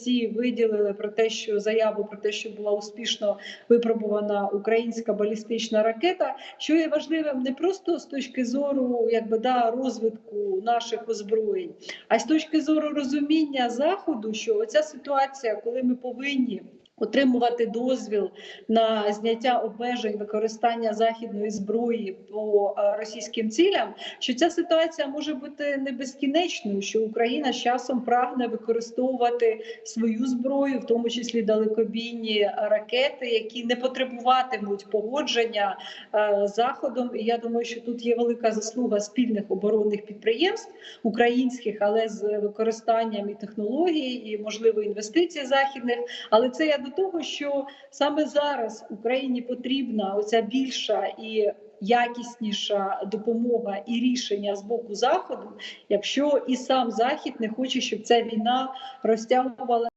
Всі виділили про те, що заяву про те, що була успішно випробувана українська балістична ракета, що є важливим не просто з точки зору якби да розвитку наших озброєнь, а з точки зору розуміння заходу, що оця ситуація, коли ми повинні. Отримувати дозвіл на зняття обмежень використання західної зброї по е, російським цілям, що ця ситуація може бути не безкінечною, що Україна з часом прагне використовувати свою зброю, в тому числі далекобійні ракети, які не потребуватимуть погодження е, заходом. І я думаю, що тут є велика заслуга спільних оборонних підприємств українських, але з використанням і технологій, і можливо інвестицій західних. Але це я до того, що саме зараз Україні потрібна оця більша і якісніша допомога і рішення з боку заходу, якщо і сам захід не хоче, щоб ця війна розтягувала.